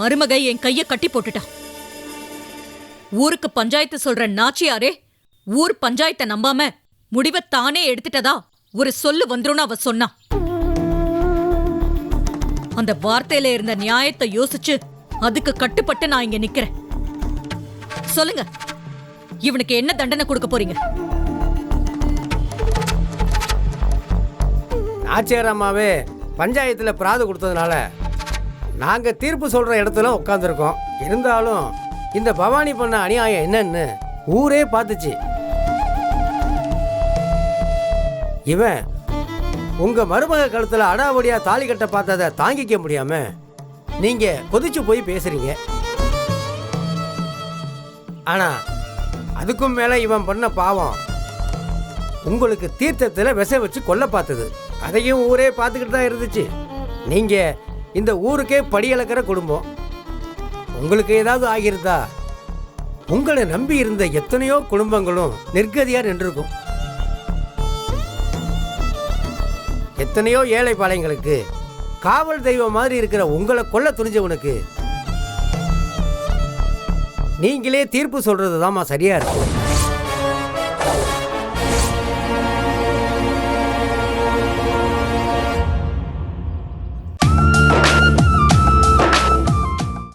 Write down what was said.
மருமக என் கைய கட்டி போட்டுட்டா. ஊருக்கு பஞ்சாயத்து சொல்ற நாச்சியாரே ஊர் பஞ்சாயத்தை நம்பாம முடிவை தானே எடுத்துட்டதா ஒரு சொல்லு வந்துரும்னு அவ சொன்னா. அந்த வார்த்தையில இருந்த நியாயத்தை யோசிச்சு அதுக்கு கட்டுப்பட்டு நான் இங்க நிக்கிறேன். சொல்லுங்க இவனுக்கு என்ன தண்டனை கொடுக்க போறீங்க? நாச்சியாரம்மாவே பஞ்சாயத்தில் பிராது கொடுத்ததுனால நாங்கள் தீர்ப்பு சொல்கிற இடத்துல உட்காந்துருக்கோம் இருந்தாலும் இந்த பவானி பண்ண அநியாயம் என்னன்னு ஊரே பார்த்துச்சு. இவன் உங்கள் மருமக கழுத்தில் அடாவடியாக தாலி கட்ட பார்த்ததை தாங்கிக்க முடியாமல் நீங்கள் கொதிச்சு போய் பேசுகிறீங்க ஆனால் அதுக்கும் மேலே இவன் பண்ண பாவம் உங்களுக்கு தீர்த்தத்தில் விஷ வச்சு கொல்ல பார்த்தது. அதையும் ஊரே பார்த்துக்கிட்டு தான் இருந்துச்சு. நீங்கள் இந்த ஊருக்கே படியளக்கிற குடும்பம். உங்களுக்கு ஏதாவது ஆகியிருந்தா உங்களை நம்பி இருந்த எத்தனையோ குடும்பங்களும் நிர்கதியாக நின்றுருக்கும். எத்தனையோ ஏழை பாளையங்களுக்கு காவல் தெய்வம் மாதிரி இருக்கிற உங்களை கொல்ல துணிஞ்சவனுக்கு நீங்களே தீர்ப்பு சொல்றது சரியா இருக்கு